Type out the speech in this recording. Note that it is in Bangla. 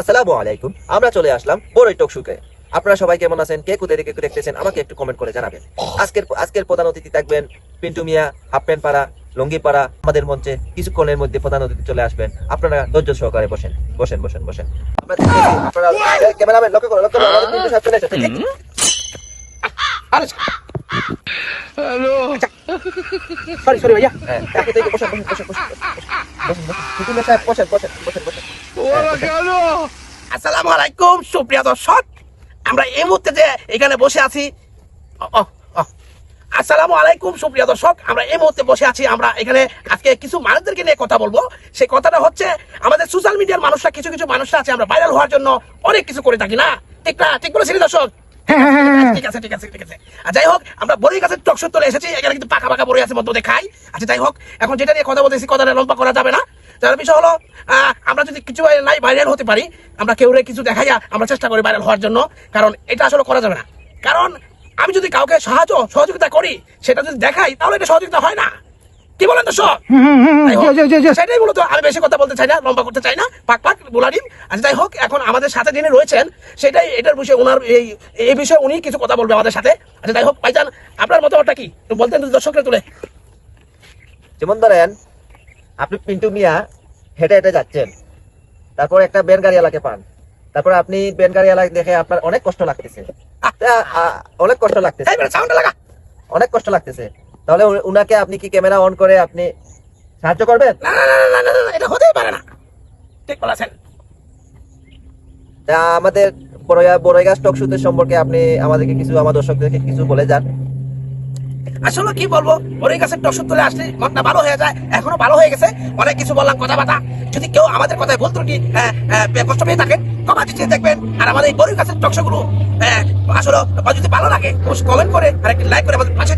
আসসালামু আলাইকুম আমরা চলে আসলাম বড়ই টকশুকে আপনারা সবাই কেমন আছেন? কে কোথায় থেকে দেখতেছেন? আমাকে একটু কমেন্ট করে জানাবেন। আজকের আজকের প্রধান অতিথি থাকবেন পিন্টু মিয়া হাফ প্যান্ট পাড়া লঙ্গি পাড়া আমাদের মঞ্চে কিছুক্ষণের মধ্যে প্রধান অতিথি চলে আসবেন। আপনারা ধৈর্য সহকারে বসেন বসেন বসেন বসেন। আপনারা ক্যামেরাম্যান লক্ষ্য করো লক্ষ্য করো আমাদের পিন্টু সাহেব চলে এসেছে। আরে সরি সরি ভাইয়া। হ্যাঁ। বসেন বসেন বসেন বসেন বসেন বসেন বসেন বসেন বসেন। আসসালামু। আলাইকুম সুপ্রিয় দর্শক। আমরা এই মুহূর্তে যে এখানে বসে আছি। আসসালামু আলাইকুম সুপ্রিয় দর্শক। আমরা এই মুহূর্তে বসে আছি আমরা এখানে আজকে কিছু মানুষদেরকে নিয়ে কথা বলব। সেই কথাটা হচ্ছে আমাদের সোশ্যাল মিডিয়ার মানুষরা কিছু কিছু মানুষরা আছে আমরা ভাইরাল হওয়ার জন্য অনেক কিছু করে থাকি না? ঠিক না? ঠিক বলেছি দর্শক? ঠিক আছে ঠিক আছে ঠিক আছে। আর যাই হোক আমরা বড়ই গাছের টকশো চলে এসেছি এখানে কিন্তু পাকা পাকা বড়ই আছে মধ্যে মধ্যে খাই আচ্ছা যাই হোক এখন যেটা নিয়ে কথা বলতেছি কথাটা লম্বা করা যাবে না। তার বিষয় হলো আমরা যদি কিছু নাই ভাইরাল হতে পারি আমরা কেউ কিছু দেখাইয়া আমরা চেষ্টা করি ভাইরাল হওয়ার জন্য কারণ এটা আসলে করা যাবে না। কারণ আমি যদি কাউকে সাহায্য সহযোগিতা করি সেটা যদি দেখাই তাহলে এটা সহযোগিতা হয় না। কি বলেন তো সব? সেটাই মূলত আমি বেশি কথা বলতে চাই না লম্বা করতে চাই না। পাক পাক বলা দিন আচ্ছা যাই হোক এখন আমাদের সাথে যিনি রয়েছেন সেটাই এটার বিষয়ে ওনার এই এই বিষয়ে উনি কিছু কথা বলবে আমাদের সাথে। আচ্ছা যাই হোক ভাইজান আপনার মতামতটা কি? বলতেন তো দর্শকরা তুলে। যেমন ধরেন আপনি পিন্টু মিয়া হেঁটে হেঁটে যাচ্ছেন। তারপর একটা বেন গাড়িওয়ালাকে পান। তারপর আপনি বেন গাড়িওয়ালা দেখে আপনার অনেক কষ্ট লাগতেছে। অনেক কষ্ট লাগতেছে। অনেক কষ্ট লাগতেছে। তাহলে উনাকে আপনি কি ক্যামেরা অন করে আপনি সাহায্য করবেন? না না না না এটা হতেই পারে না। ঠিক বলেছেন। তা আমাদের বড়ইয়া- বড়ইগা স্টক শুতে সম্পর্কে আপনি আমাদেরকে কিছু আমার দর্শকদেরকে কিছু বলে যান। আসলে কি বলব? ওর কাছে টসর তুলে আসলে মনটা ভালো হয়ে যায় এখনও ভালো হয়ে গেছে অনেক কিছু বললাম কথাবার্তা। যদি কেউ আমাদের কথায় বলতো আহ, কষ্ট পেয়ে থাকেন কমা দিচ্ছে দেখবেন। আর আমাদের এই বড়ির কাছে টকশো গুলো আসলে যদি ভালো লাগে কমেন্ট করে আর একটি লাইক করে আমাদের পাশে